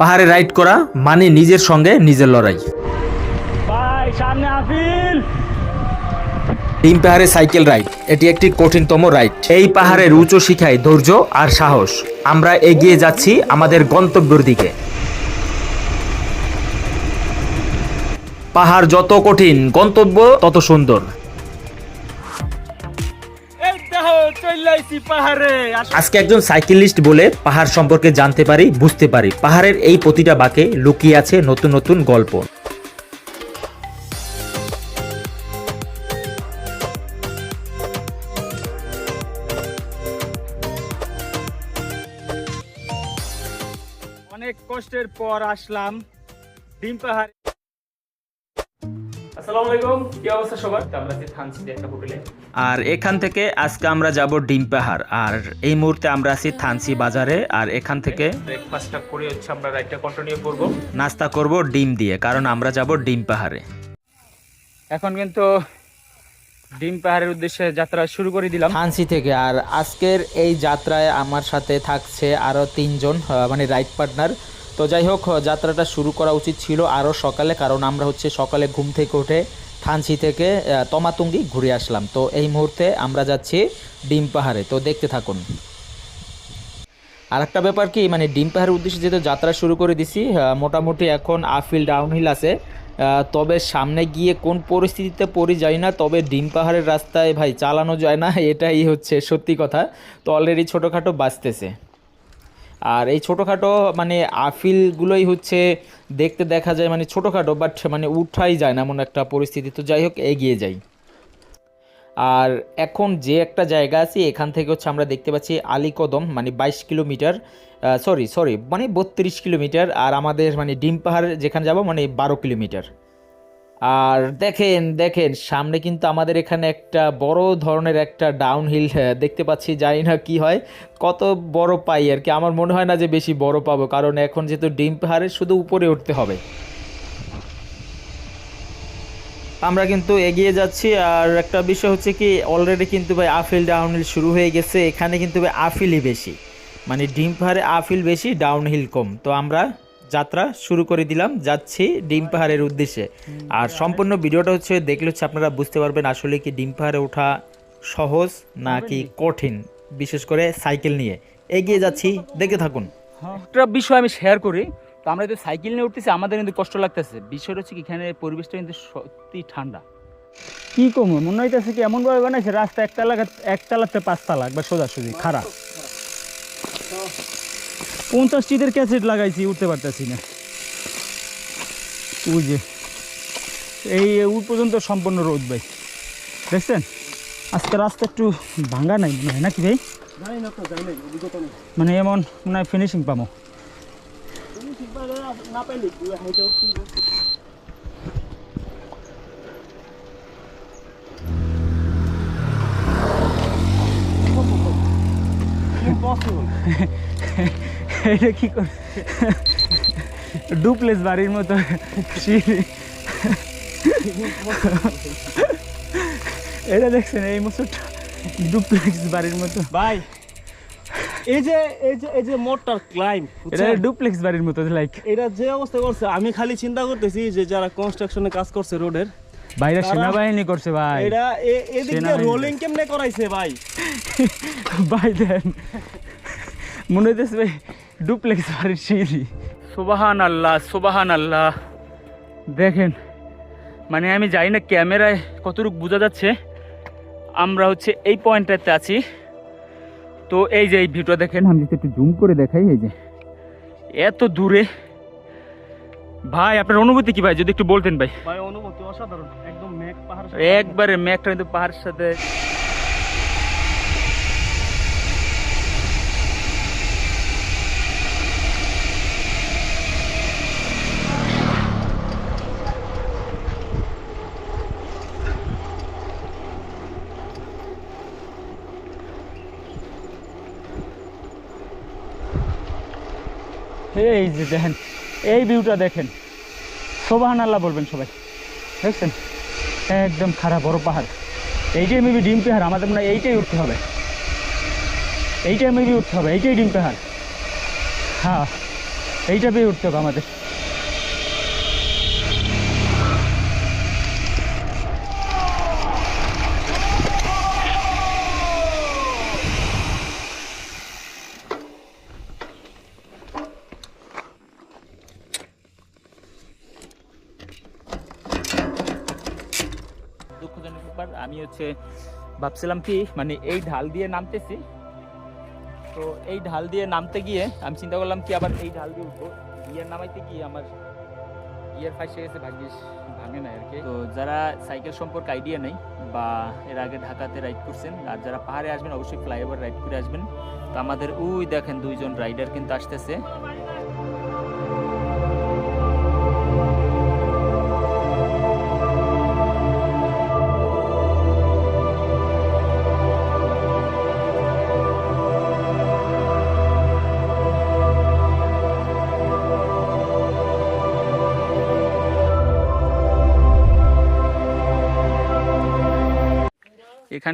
পাহাড়ে রাইড করা মানে নিজের সঙ্গে নিজের লড়াই। ডিম পাহাড়ে সাইকেল রাইড এটি একটি কঠিনতম রাইড। এই পাহাড়ের উঁচু শিখায় ধৈর্য আর সাহস। আমরা এগিয়ে যাচ্ছি আমাদের গন্তব্যের দিকে। পাহাড় যত কঠিন গন্তব্য তত সুন্দর। পাহাড়ে। আজকে একজন সাইকেলিস্ট বলে পাহাড় সম্পর্কে জানতে পারি বুঝতে পারি। পাহাড়ের এই প্রতিটা বাঁকে লুকিয়ে আছে নতুন নতুন গল্প। অনেক কষ্টের পর আসলাম ডিম পাহাড়। আসসালামু আলাইকুম কি অবস্থা সবার? আমরা আছি থানসিতে একটা হোটেলে। আর এখান থেকে আজকে আমরা যাব ডিম পাহাড়। আর এই মুহূর্তে আমরা আছি থানসি বাজারে। আর এখান থেকে ব্রেকফাস্টটা করে হচ্ছে আমরা রাইডটা কন্টিনিউ করব। নাস্তা করব ডিম দিয়ে কারণ আমরা যাব ডিম পাহাড়ে। এখন কিন্তু ডিম পাহাড়ের উদ্দেশ্যে যাত্রা শুরু করে দিলাম। থানসি থেকে আর আজকের এই যাত্রায় আমার সাথে থাকছে আরও তিনজন মানে রাইড পার্টনার তো যাই হোক যাত্রাটা শুরু করা উচিত ছিল আরও সকালে, কারণ আমরা হচ্ছে সকালে ঘুম থেকে উঠে থানসি থেকে তমাতুঙ্গি ঘুরে আসলাম। তো এই মুহূর্তে আমরা যাচ্ছি ডিম পাহাড়ে। তো দেখতে থাকুন। আর একটা ব্যাপার কি মানে ডিম পাহাড়ের উদ্দেশ্যে যেহেতু যাত্রা শুরু করে দিছি মোটামুটি এখন আফিল ডাউনহিল আছে। তবে সামনে গিয়ে কোন পরিস্থিতিতে পড়ি যায় না, তবে ডিম পাহাড়ের রাস্তায় ভাই চালানো যায় না, এটাই হচ্ছে সত্যি কথা। তো অলরেডি ছোটোখাটো বাঁচতেছে আর এই ছোটোখাটো মানে আফিলগুলোই হচ্ছে দেখতে দেখা যায় মানে ছোটোখাটো বাট মানে উঠাই যায় না এমন একটা পরিস্থিতি। তো যাই হোক, এগিয়ে যাই। আর এখন যে একটা জায়গা আছে, এখান থেকে হচ্ছে আমরা দেখতে পাচ্ছি আলীকদম মানে বাইশ কিলোমিটার সরি সরি মানে বত্রিশ কিলোমিটার, আর আমাদের মানে ডিম পাহাড় যেখানে যাব মানে বারো কিলোমিটার। আর দেখেন দেখেন, সামনে কিন্তু আমাদের এখানে একটা বড় ধরনের একটা ডাউনহিল দেখতে পাচ্ছি, জানি না কি হয়। কত বড় পাই আর কি, আমার মনে হয় না যে বেশি বড় পাবো, কারণ এখন যেহেতু ডিম পাহাড়ের শুধু উপরে উঠতে হবে। আমরা কিন্তু এগিয়ে যাচ্ছি, আর একটা বিষয় হচ্ছে কি অলরেডি কিন্তু ভাই আফিল ডাউনহিল শুরু হয়ে গেছে, এখানে কিন্তু ভাই আফিলই বেশি। মানে ডিম পাহাড়ে আফিল বেশি ডাউনহিল কম। তো আমরা যাত্রা শুরু করে দিলাম যাচ্ছি ডিম পাহাড়ের উদ্দেশ্যে। আর সম্পূর্ণ ভিডিওটা হচ্ছে দেখলে হচ্ছে আপনারা বুঝতে পারবেন আসলে কি ডিম পাহাড়ে ওঠা সহজ নাকি কঠিন বিশেষ করে সাইকেল নিয়ে। এগিয়ে যাচ্ছি দেখে থাকুন। একটা বিষয় আমি শেয়ার করি তো আমরা যদি সাইকেল নিয়ে উঠতেছি আমাদের কিন্তু কষ্ট লাগতেছে। বিষয়টা হচ্ছে কি এখানে পরিবেশটা কিন্তু সত্যি ঠান্ডা। কি কম মনে হইতেছে কি এমনভাবে বানাইছে রাস্তা একটা লাগা একটা লাগতে পাঁচটা লাখ বা সোজাসুজি খারাপ। পঞ্চাশ চিটের ক্যাসেট লাগাইছি উঠতে পারতেছি না। ওই যে এই উর পর্যন্ত সম্পূর্ণ রোদ ভাই। দেখছেন? আজকে রাস্তা একটু ভাঙ্গা নাই মনে হয় নাকি ভাই? মানে এমন মনে হয় ফিনিশিং পাবো। এটা কি করে ডুপ্লেস বাড়ির মতো। সিঁড়ি এটা দেখছেন এই মুসুরটা ডুপ্লেক্স বাড়ির মতো। ভাই এই যে এই যে এই যে মোটর ক্লাইম এটা ডুপ্লেক্স বাড়ির মতো লাইক এটা যে অবস্থা করছে আমি খালি চিন্তা করতেছি যে যারা কনস্ট্রাকশনে কাজ করছে রোডের বাইরে সেনাবাহিনী করছে ভাই। এটা এদিক রোলিং কেমনে করাইছে ভাই? ভাই দেন। মনে হইতেছে ভাই ডুপ্লেক্স বাড়ির সিঁড়ি। সুবাহান আল্লাহ সুবাহান আল্লাহ দেখেন মানে আমি জানি না ক্যামেরায় কতটুকু বোঝা যাচ্ছে। আমরা হচ্ছে এই পয়েন্টটাতে আছি। তো এই যে এই ভিডিও দেখেন আমি যদি একটু জুম করে দেখাই এই যে। এত দূরে। ভাই আপনার অনুভূতি কি ভাই? যদি একটু বলতেন ভাই। ভাই অনুভূতি অসাধারণ। একদম মেঘ পাহাড় একবারে ম্যাকটা কিন্তু পাহাড়ের সাথে এই যে দেখেন, এই ভিউটা দেখেন। সোবাহান আল্লাহ বলবেন সবাই। দেখছেন? একদম খারাপ বড় পাহাড়। এইটাই মেবি ডিম পেহার, আমাদের মনে হয় এইটাই উঠতে হবে। এইটাই মেবি উঠতে হবে, এইটাই ডিম পেহার। হ্যাঁ এইটা পেয়ে উঠতে হবে আমাদের দুঃখজনক ব্যাপার আমি হচ্ছে ভাবছিলাম কি মানে এই ঢাল দিয়ে নামতেছি। তো এই ঢাল দিয়ে নামতে গিয়ে আমি চিন্তা করলাম কি আবার এই ঢাল দিয়ে উঠবো। ইয়ের নামাইতে গিয়ে আমার ইয়ের ফাঁসে গেছে, ভাগ্যিস ভাঙে না আর কি। তো যারা সাইকেল সম্পর্কে আইডিয়া নেই বা এর আগে ঢাকাতে রাইড করছেন, আর যারা পাহাড়ে আসবেন, অবশ্যই ফ্লাইওভার রাইড করে আসবেন। তো আমাদের ওই দেখেন দুইজন রাইডার কিন্তু আসতেছে।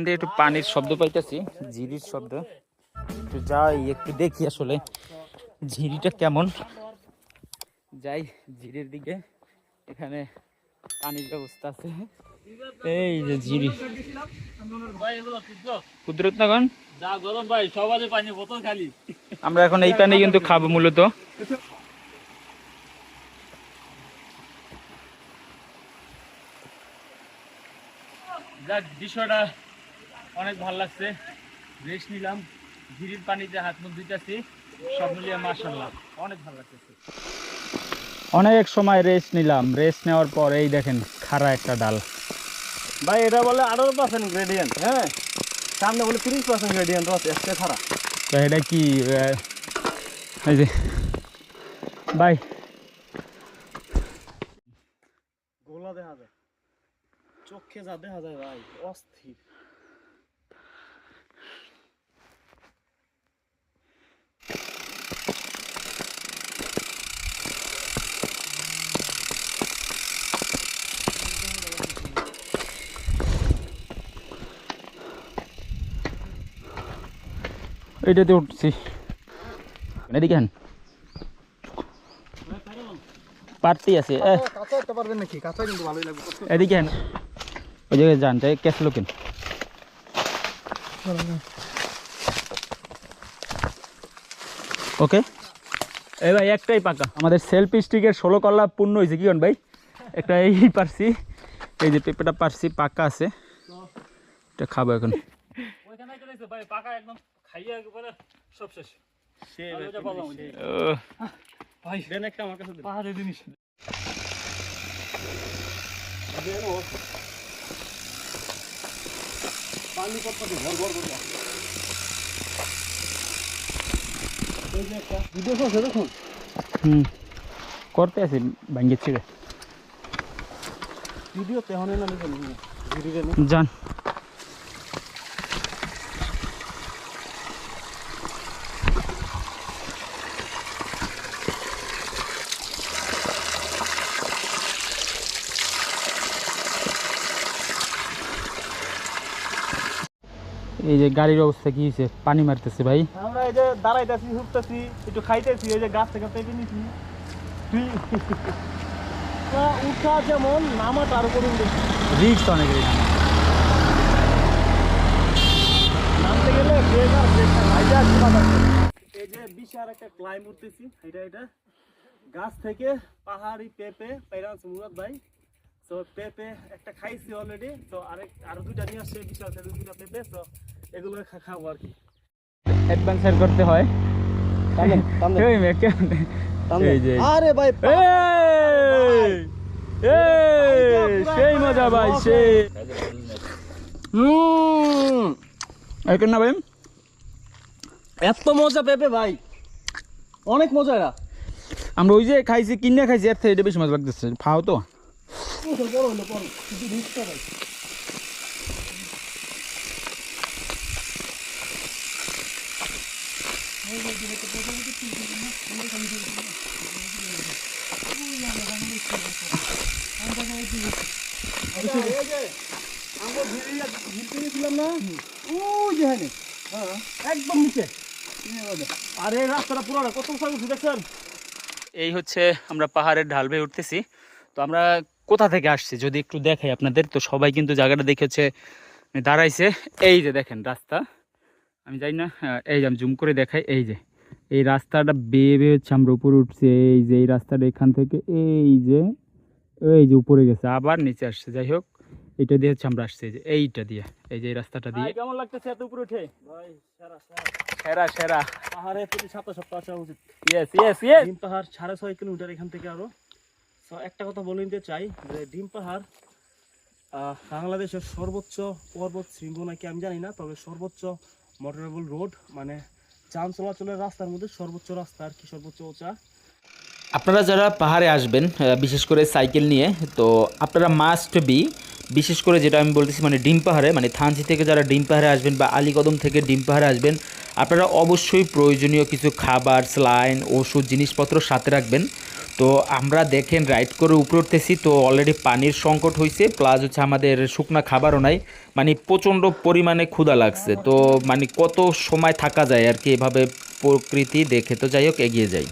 এখান থেকে একটু পানির শব্দ পাইতেছি ঝিরির শব্দ। একটু যাই একটু দেখি আসলে ঝিরিটা কেমন। যাই ঝিরির দিকে। এখানে পানির ব্যবস্থা আছে। এই যে ঝিরি। কুদরত নগন যা গরম ভাই সবাই পানি বোতল খালি। আমরা এখন এই পানি কিন্তু খাব মূলত। দৃশ্যটা অনেক ভালো লাগছে। রেস্ট নিলাম ঝিরির পানিতে হাত মুখ ধুইতেছি সব মিলিয়ে মার্শাল্লাহ অনেক ভালো লাগতেছে। অনেক সময় রেস্ট নিলাম রেস্ট নেওয়ার পর এই দেখেন খাড়া একটা ডাল। ভাই এটা বলে আঠারো পার্সেন্ট গ্রেডিয়েন্ট হ্যাঁ? সামনে বলে তিরিশ পার্সেন্ট গ্রেডিয়েন্ট আছে একটা তো এটা কি এই যে বাই গোলা দেখা যায়। চোখে যা দেখা যায় ভাই অস্থির। এইটাতে উঠছি। এদিকে হ্যান পার্টি আছে এদিকে হ্যান ওই জায়গায় যান যাই ক্যাশ লোকেন ওকে। এই ভাই একটাই পাকা। আমাদের সেলফি স্টিকের ষোলো কল্লা পূর্ণ হয়েছে কি ভাই? একটা এই পারছি। এই যে পেঁপেটা পারছি পাকা আছে। এটা খাব এখন। খাইয়ে একবারে সব শেষ। ভাই দেন একটা আমার কাছে পাহাড়ের জিনিস পানি কত ভর ভর করে করতে আছি ভাঙ্গি ছিঁড়ে। ভিডিও তেহনে না? যান। এই যে গাড়ির অবস্থা কি হয়েছে পানি মারতেছে ভাই। আমরা এই যে দাঁড়াইতেছি হুকতেছি একটু খাইতেছি এই যে গাছ থেকে পেকে নিছি। তুই উঠা যেমন আরও করুন বেশি রিক্স অনেক রিক্স নামতে গেলে ব্রেক আর ব্রেক ভাইজা এই যে বিশাল একটা ক্লাইম্ব উঠতেছি এটা এটা। গাছ থেকে পাহাড়ি পেঁপে পাইরান্স মুরাদ ভাই। তো পেঁপে একটা খাইছি অলরেডি তো আরেক আরও দুইটা নিয়ে আসছে বিশাল দুইটা পেঁপে তো এগুলো খাব আর কি। অ্যাডভেঞ্চার করতে হয়। আরে ভাই! সেই মজা ভাই সেই। হুম না ভাই? এত মজা পেঁপে ভাই। অনেক মজা এরা। আমরা ওই যে খাইছি কিনে খাইছি এর থেকে এটা বেশি মজা লাগতেছে। খাও তো। বড় হলো বড়। একদম আরে রাস্তাটা কত এই হচ্ছে আমরা পাহাড়ের ঢাল বেয়ে উঠতেছি। তো আমরা কোথা থেকে আসছি যদি একটু দেখাই আপনাদের, তো সবাই কিন্তু জায়গাটা দেখে হচ্ছে দাঁড়াইছে। এই যে দেখেন রাস্তা। আমি জানি না এই যে আমি জুম করে দেখাই, এই যে। এই রাস্তাটা বেয়ে বেয়ে হচ্ছে আমরা উপরে উঠছি। এই যে, এই রাস্তাটা এখান থেকে, এই যে এই যে উপরে গেছে, আবার নিচে আসছে। যাই হোক এটা দিয়ে হচ্ছে আমরা আসছি এই যে এইটা দিয়ে এই যে এই রাস্তাটা দিয়ে। কেমন লাগতেছে এত উপরে উঠে? ভাই সেরা সেরা। সেরা সেরা। পাহাড়ে প্রতি সপ্তাহ সপ্তাহ আসা উচিত। ইয়েস ইয়েস ইয়েস ডিম পাহাড় সাড়ে ছয় কিলোমিটার এখান থেকে আরও। তো একটা কথা বলে নিতে চাই যে ডিম পাহাড় আহ, বাংলাদেশের সর্বোচ্চ পর্বত শৃঙ্গ নাকি আমি জানি না তবে সর্বোচ্চ মোটরেবল রোড মানে যান চলাচলের রাস্তার মধ্যে সর্বোচ্চ রাস্তা আর কি সর্বোচ্চ উঁচা? আপনারা যারা পাহাড়ে আসবেন বিশেষ করে সাইকেল নিয়ে, তো আপনারা মাস্ট বি বিশেষ করে যেটা আমি বলতেছি মানে ডিম পাহাড়ে মানে থানচি থেকে যারা ডিম পাহাড়ে আসবেন বা আলীকদম থেকে ডিম পাহাড়ে আসবেন, আপনারা অবশ্যই প্রয়োজনীয় কিছু খাবার, স্লাইন, ওষুধ, জিনিসপত্র সাথে রাখবেন। তো আমরা দেখেন রাইড করে উপরে উঠতেছি, তো অলরেডি পানির সংকট হয়েছে প্লাস হচ্ছে আমাদের শুকনা খাবারও নাই মানে প্রচণ্ড পরিমাণে ক্ষুধা লাগছে। তো মানে কত সময় থাকা যায় আর কি, এভাবে প্রকৃতি দেখে। তো যাই হোক, এগিয়ে যাই।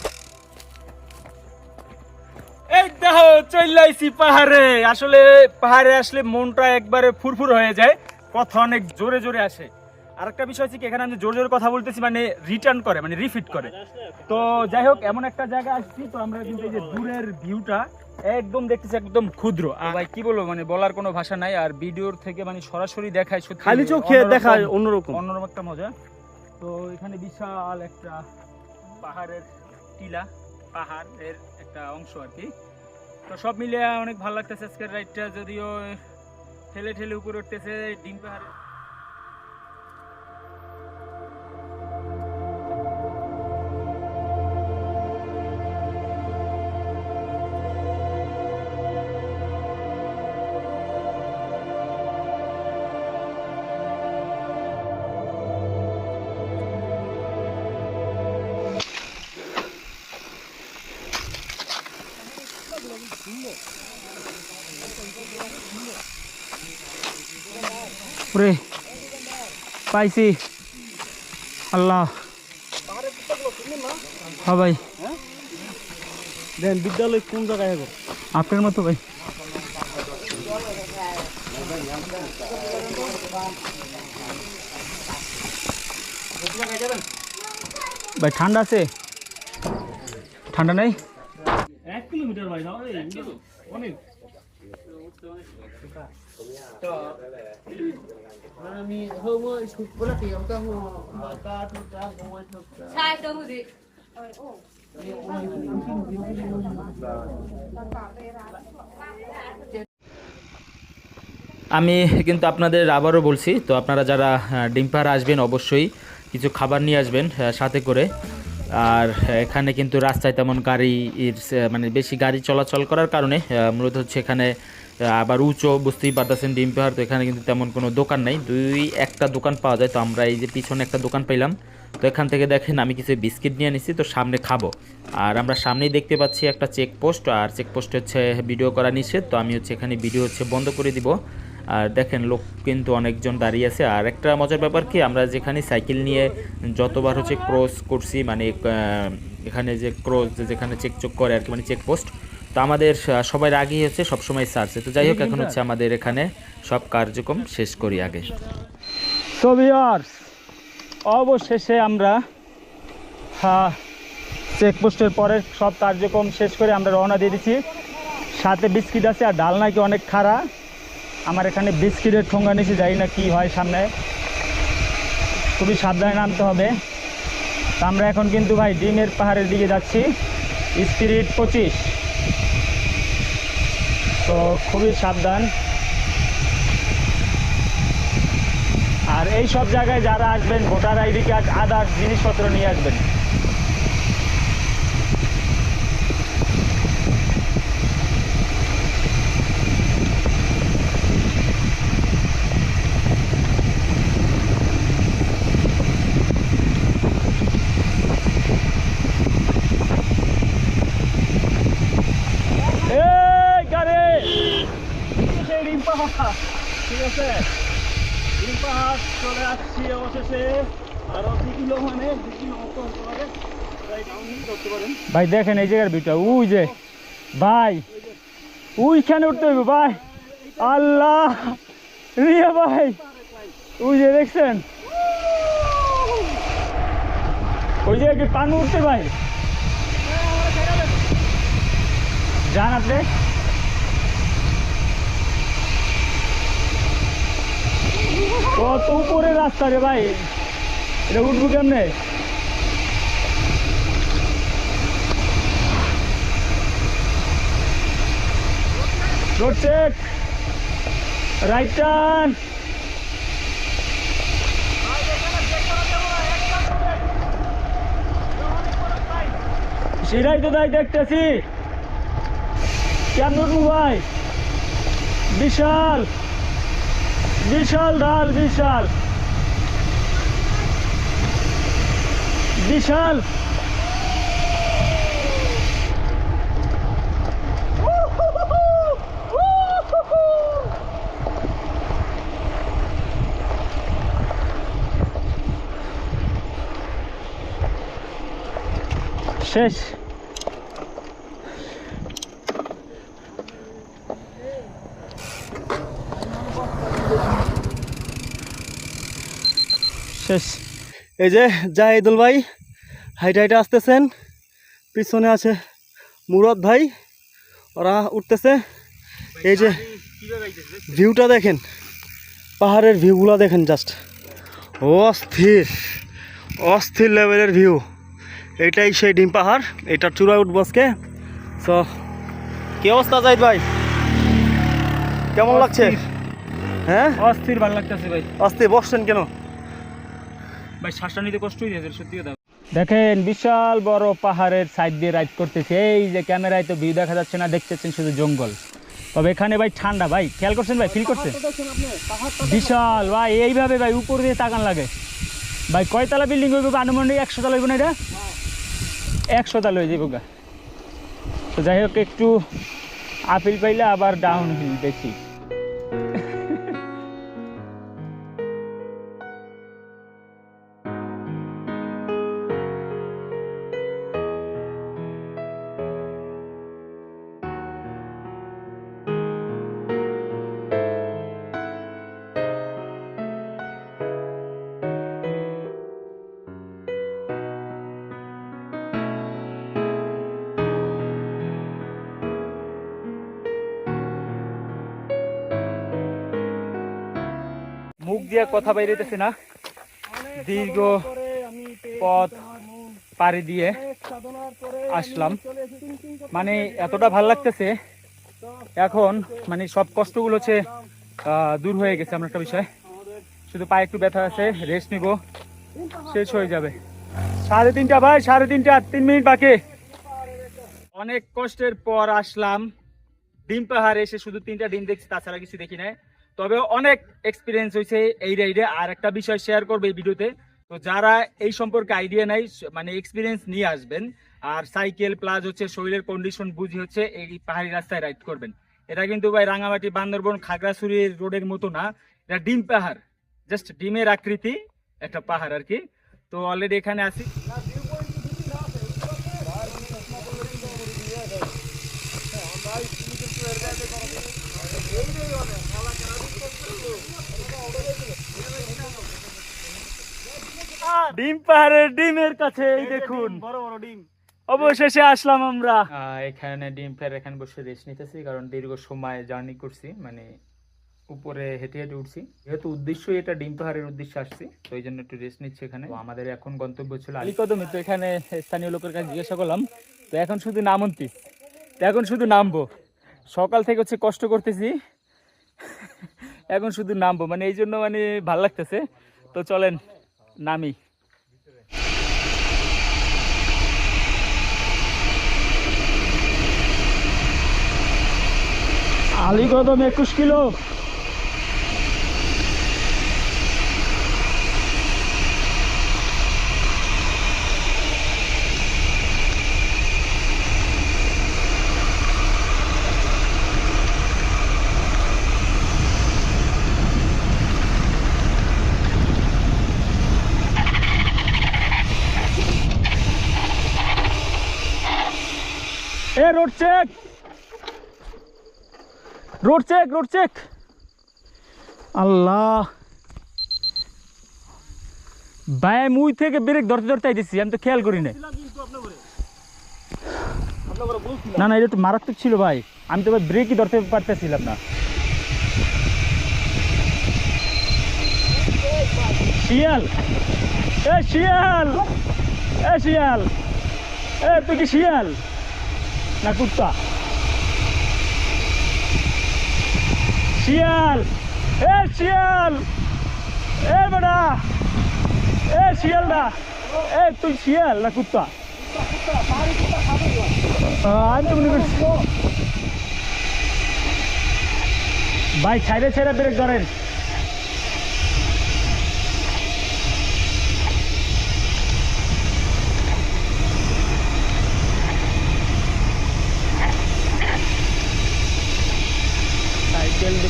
এই দেখো চলে পাহাড়ে। আসলে পাহাড়ে আসলে মনটা একবারে ফুরফুর হয়ে যায়। কথা অনেক জোরে জোরে আসে। আরেকটা বিষয় হচ্ছে কি এখানে আমি জোরে জোরে কথা বলতেছি মানে রিটার্ন করে মানে রিফিট করে। তো যাই হোক এমন একটা জায়গা আসছি তো আমরা কিন্তু এই যে দূরের ভিউটা একদম দেখতেছি একদম ক্ষুদ্র। আর ভাই কি বলব মানে বলার কোনো ভাষা নাই আর ভিডিওর থেকে মানে সরাসরি দেখায় সত্যি খালি চোখে দেখায় অন্যরকম। অন্যরকম একটা মজা। তো এখানে বিশাল একটা পাহাড়ের টিলা পাহাড়ের একটা অংশ আর কি। তো সব মিলিয়ে অনেক ভালো লাগতেছে আজকের রাইডটা, যদিও ঠেলে ঠেলে উপরে উঠতেছে ডিম পাহাড়ে। ওরে পাইছি। আল্লাহ। হ্যাঁ ভাই। দেন বিদ্যালয় কোন জায়গায় হবে? আপনার মতো ভাই। ভাই ঠান্ডা আছে? ঠান্ডা নেই? এক কিলোমিটার ভাই অনেক। আমি কিন্তু আপনাদের আবারও বলছি, তো আপনারা যারা ডিম আসবেন অবশ্যই কিছু খাবার নিয়ে আসবেন সাথে করে। আর এখানে কিন্তু রাস্তায় তেমন গাড়ি মানে বেশি গাড়ি চলাচল করার কারণে মূলত হচ্ছে এখানে আবার উঁচু বুঝতেই পারতেছেন ডিম পাহাড়, তো এখানে কিন্তু তেমন কোনো দোকান নেই। দুই, একটা দোকান পাওয়া যায়, তো আমরা এই যে পিছনে একটা দোকান পাইলাম। তো এখান থেকে দেখেন, আমি কিছু বিস্কিট নিয়ে নিছি, তো সামনে খাব। আর আমরা সামনেই দেখতে পাচ্ছি একটা চেকপোস্ট আর চেকপোস্ট হচ্ছে ভিডিও করা নিষেধ, তো আমি হচ্ছে এখানে ভিডিও হচ্ছে বন্ধ করে দিব। আর দেখেন, লোক কিন্তু অনেকজন দাঁড়িয়ে আছে। আর একটা মজার ব্যাপার কি, আমরা যেখানে সাইকেল নিয়ে যতবার হচ্ছে ক্রস করছি মানে এখানে যে ক্রস যেখানে চেক চোক করে আর কি মানে চেকপোস্ট তো আমাদের সবার আগেই হচ্ছে সবসময় সার্চে তো যাই হোক এখন হচ্ছে আমাদের এখানে সব কার্যক্রম শেষ করি আগে। তো অবশেষে আমরা চেকপোস্টের পরে সব কার্যক্রম শেষ করে আমরা রওনা দিয়ে দিচ্ছি। সাথে বিস্কিট আছে আর ডাল নাকি অনেক খাড়া। আমার এখানে বিস্কিটের ঠোঙ্গা নিচে যাই না কি হয় সামনে। খুবই সাবধানে নামতে হবে। তো আমরা এখন কিন্তু ভাই ডিমের পাহাড়ের দিকে যাচ্ছি। স্পিরিট পঁচিশ। তো খুবই সাবধান। আর এই সব জায়গায় যারা আসবেন, ভোটার আইডি কার্ড আদার্স জিনিসপত্র নিয়ে আসবেন এই গাড়ি সেই ডিম পাহাড় ঠিক চলে আসছি অবশেষে। মানে ভাই, দেখেন এই জায়গার ভিউটা উই যে, ভাই, উইখানে উঠতে হইব, ভাই। আল্লাহ রিয়া ভাই, উই যে দেখছেন। ওই যে কি পানি উঠতে ভাই? আপনি? কত উপরে রাস্তা রে ভাই? এটা উঠবো কেমনে? রাইট টার্ন সেটাই তো তাই দেখতেছি। কেমন ভাই? বিশাল। বিশাল ঢাল বিশাল বিশাল শেষ শেষ। এই যে জাহিদুল ভাই হাইটে হাইটে আসতেছেন। পিছনে আছে মুরদ ভাই ওরা উঠতেছে। এই যে ভিউটা দেখেন পাহাড়ের ভিউগুলো দেখেন জাস্ট অস্থির অস্থির লেভেলের ভিউ। এটাই সেই ডিম পাহাড় এটার চূড়ায় উঠবো আজকে। তো কি অবস্থা জাহিদ ভাই? কেমন লাগছে? হ্যাঁ? অস্থির ভালো লাগতেছে ভাই। অস্থির বসছেন কেন? ভাই, শ্বাসটা নিতে কষ্টই দিয়েছে সত্যি কথা। দেখেন, বিশাল বড় পাহাড়ের সাইড দিয়ে রাইড করতেছে। এই যে ক্যামেরায় তো ভিউ দেখা যাচ্ছে না, দেখতেছেন শুধু জঙ্গল। তবে এখানে ভাই ঠান্ডা, ভাই। খেয়াল করছেন ভাই? ফিল করছেন? বিশাল, ভাই। এইভাবে ভাই উপর দিয়ে তাকান লাগে। ভাই, কয়তলা বিল্ডিং হইব আনুমানিক একশো তলা হইব না এটা? একশো তলা হয়ে গা। তো যাই হোক, একটু আপিল পাইলে আবার ডাউন হিল দেখি দিয়ে কথা বাইরেতেছে না। দীর্ঘ পথ পাড়ি দিয়ে আসলাম। মানে এতটা ভালো লাগতেছে। এখন মানে সব কষ্টগুলো হচ্ছে দূর হয়ে গেছে আমার একটা বিষয়। শুধু পায়ে একটু ব্যথা আছে রেস্ট নিব, শেষ হয়ে যাবে। সাড়ে তিনটা ভাই, সাড়ে তিনটা, তিন মিনিট বাকি। অনেক কষ্টের পর আসলাম। ডিম পাহাড়ে এসে শুধু তিনটা ডিম দেখছি, তাছাড়া কিছু দেখি নাই। তবে অনেক এক্সপিরিয়েন্স হয়েছে এই রাইডে আর একটা বিষয় শেয়ার করবে এই ভিডিওতে। তো যারা এই সম্পর্কে আইডিয়া নাই মানে এক্সপিরিয়েন্স নিয়ে আসবেন। আর সাইকেল প্লাস হচ্ছে শরীরের কন্ডিশন বুঝি হচ্ছে এই পাহাড়ি রাস্তায় রাইড করবেন। এটা কিন্তু ভাই রাঙামাটি, বান্দরবন, খাগড়াছড়ি রোডের মতো না। এটা ডিম পাহাড় জাস্ট ডিমের আকৃতি একটা পাহাড় আর কি। তো অলরেডি এখানে আছি। ডিম পাহাড়ের ডিমের কাছে এই দেখুন। বড় বড় ডিম। অবশেষে আসলাম আমরা। এখানে ডিম ফের এখানে বসে রেস্ট নিতেছি কারণ দীর্ঘ সময় জার্নি করছি মানে উপরে হেঁটে হেঁটে উঠছি। যেহেতু উদ্দেশ্য এটা ডিম পাহাড়ের উদ্দেশ্যে আসছি তো এই জন্য একটু রেস্ট নিচ্ছি এখানে। আমাদের এখন গন্তব্য ছিল আলিকদমে। তো এখানে স্থানীয় লোকের কাছে জিজ্ঞাসা করলাম তো এখন শুধু নামন্তি। তো এখন শুধু নামবো। সকাল থেকে হচ্ছে কষ্ট করতেছি। এখন শুধু নামবো মানে এই জন্য মানে ভালো লাগতেছে। তো চলেন, নামি। আলিকদম একুশ kilo. Road check road check road check Allah. ভাই মুই থেকে ব্রেক ধরতে ধরতে আইতেছি, আমি তো খেয়াল করি না না না, এটা তো মারাত্মক ছিল ভাই। আমি তো ভাই ব্রেকই ধরতে পারতেছিলাম না। শিয়াল। এ শিয়াল। এ শিয়াল। এ, তুই কি শিয়াল? না কুত্তা। শিয়াল! এ শিয়াল! এ বেটা! এ শিয়াল না এ তুই শিয়াল না কুত্তা? আমি তো মনে করছি ভাই, ছাইড়ে ছাইড়ে ব্রেক ধরেন।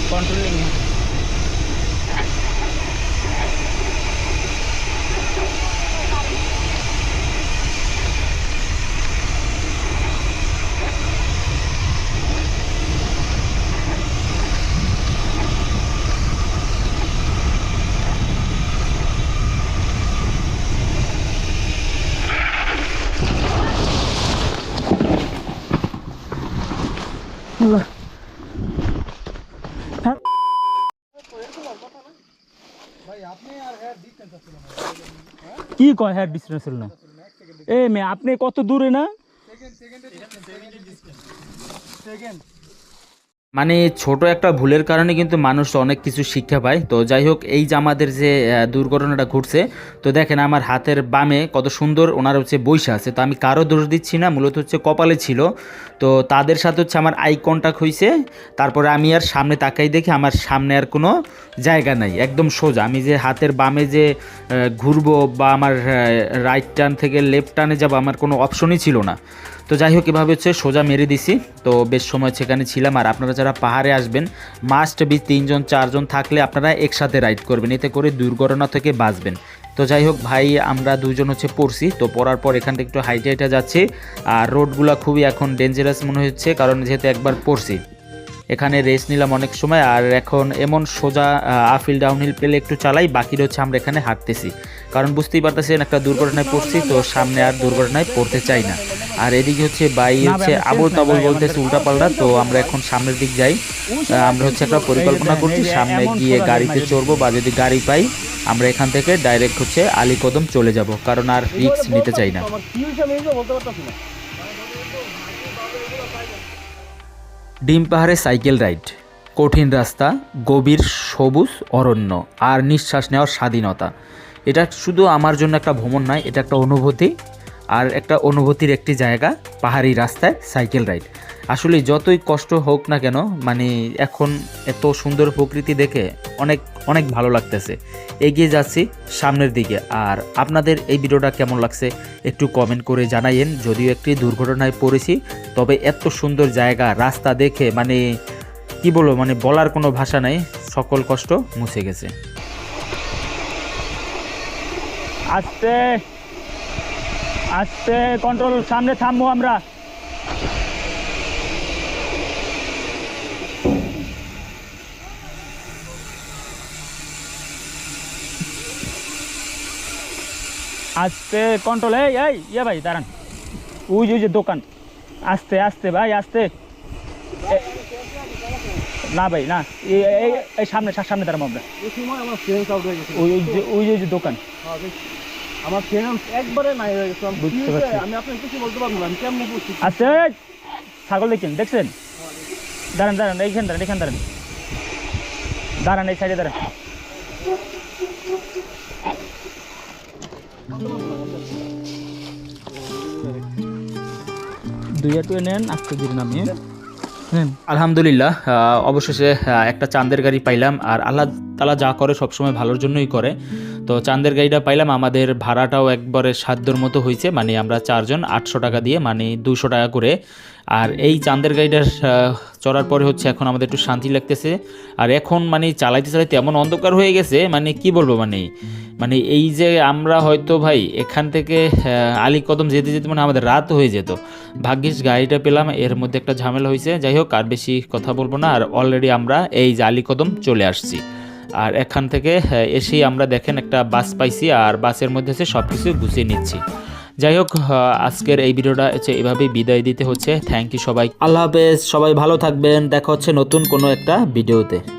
সাইকেল কন্ট্রোলিং কি কয় হ্যাঁ ডিস্টেন্স ছিল না। এ মেয়ে আপনি কত দূরে না? মানে ছোট একটা ভুলের কারণে কিন্তু মানুষ অনেক কিছু শিক্ষা পায়। তো যাই হোক, এই যে আমাদের যে দুর্ঘটনাটা ঘটছে, তো দেখেন আমার হাতের বামে কত সুন্দর ওনার হচ্ছে বৈশা আছে। তো আমি কারও দোষ দিচ্ছি না, মূলত হচ্ছে কপালে ছিল। তো তাদের সাথে হচ্ছে আমার আই কন্টাক্ট হয়েছে তারপরে আমি আর সামনে তাকাই দেখি আমার সামনে আর কোনো জায়গা নাই, একদম সোজা। আমি যে হাতের বামে যে ঘুরবো বা আমার রাইট টার্ন থেকে লেফট টার্নে যাব, আমার কোনো অপশনই ছিল না। তো যাই হোক, এভাবে হচ্ছে সোজা মেরে দিছি। তো বেশ সময় সেখানে ছিলাম, আর আপনারা যারা পাহাড়ে আসবেন মাস্ট বি তিনজন, চারজন থাকলে আপনারা একসাথে রাইড করবেন। এতে করে দুর্ঘটনা থেকে বাঁচবেন। তো যাই হোক, ভাই, আমরা দুজন হচ্ছে পড়ছি। তো পড়ার পর এখান থেকে একটু হাইটে হাইটে যাচ্ছি। আর রোডগুলো খুবই এখন ডেঞ্জারাস মনে হচ্ছে, কারণ যেহেতু একবার পড়ছি। এখানে রেস নিলাম অনেক সময় আর এখন এমন সোজা আফিল ডাউনহিল পেলে একটু চালাই বাকিটা হচ্ছে আমরা এখানে হাঁটতেছি। কারণ বুঝতেই পারতেছেন একটা দুর্ঘটনায় পড়ছি তো সামনে আর দুর্ঘটনায় পড়তে চাই না। আর এদিকে হচ্ছে বাই হচ্ছে আবল তাবল বলতেছে উল্টাপাল্টা তো আমরা এখন সামনের দিক যাই। আমরা হচ্ছে একটা পরিকল্পনা করছি সামনে গিয়ে গাড়িতে চড়বো বা যদি গাড়ি পাই আমরা এখান থেকে ডাইরেক্ট হচ্ছে আলীকদম চলে যাব কারণ আর রিস্ক নিতে চাই না। ডিম পাহাড়ে সাইকেল রাইড, কঠিন রাস্তা, গভীর সবুজ অরণ্য আর নিঃশ্বাস নেওয়ার স্বাধীনতা। এটা শুধু আমার জন্য একটা ভ্রমণ নয়, এটা একটা অনুভূতি। আর একটা অনুভূতির একটি জায়গা, পাহাড়ি রাস্তায় সাইকেল রাইড। আসলে যতই কষ্ট হোক না কেন মানে এখন এত সুন্দর প্রকৃতি দেখে অনেক অনেক ভালো লাগতেছে। এগিয়ে যাচ্ছি সামনের দিকে। আর আপনাদের এই ভিডিওটা কেমন লাগছে একটু কমেন্ট করে জানাইয়েন। যদিও একটি দুর্ঘটনায় পড়েছি, তবে এত সুন্দর জায়গা, রাস্তা দেখে মানে কি বলব মানে বলার কোনো ভাষা নাই, সকল কষ্ট মুছে গেছে। আস্তে। আস্তে কন্ট্রোল সামনে থামবো আমরা। আস্তে কন্ট্রোল এই এই ইয়ে ভাই দাঁড়ান। ওই যে ওই যে দোকান। আস্তে আস্তে ভাই আস্তে। না ভাই না এই সামনে সামনে দাঁড়াবো আমরা। ওই ওই যে ওই যে দোকান। হ্যাঁ। আমার ফ্রেন্ডস একবারে নাই হয়ে গেছে। আমি বুঝতে পারছি। আমি আপনাকে কিছু বলতে পারব না আমি কেমন বুঝছি? আচ্ছা ছাগল দেখছেন? দেখছেন? দাঁড়ান দাঁড়ান এইখান দাঁড়ান এইখান দাঁড়ান। দাঁড়ান এই সাইডে দাঁড়ান। দুই একটু নেন আজকে দিন নেন আলহামদুলিল্লাহ অবশেষে একটা চাঁদের গাড়ি পাইলাম আর আল্লাহ তালা যা করে সবসময় ভালোর জন্যই করে। তো চাঁদের গাড়িটা পাইলাম, আমাদের ভাড়াটাও একবারে সাধ্যর মতো হয়েছে মানে আমরা চারজন আটশো টাকা দিয়ে মানে দুশো টাকা করে আর এই চাঁদের গাড়িটা চড়ার পরে হচ্ছে এখন আমাদের একটু শান্তি লাগতেছে। আর এখন মানে চালাইতে চালাইতে এমন অন্ধকার হয়ে গেছে মানে কি বলব মানে মানে এই যে আমরা হয়তো ভাই এখান থেকে আলী কদম যেতে যেতে মানে আমাদের রাত হয়ে যেত। ভাগ্যিস গাড়িটা পেলাম, এর মধ্যে একটা ঝামেলা হয়েছে। যাই হোক, আর বেশি কথা বলব না, আর অলরেডি আমরা এই যে আলী কদম চলে আসছি। আর এখান থেকে এসেই আমরা দেখেন একটা বাস পাইছি, আর বাসের মধ্যে সব কিছু গুছিয়ে নিচ্ছি। যাই হোক আজকের এই ভিডিওটা হচ্ছে এভাবেই বিদায় দিতে হচ্ছে। থ্যাংক ইউ সবাই। আল্লাহ হাফেজ, সবাই ভালো থাকবেন। দেখা হচ্ছে নতুন কোনো একটা ভিডিওতে।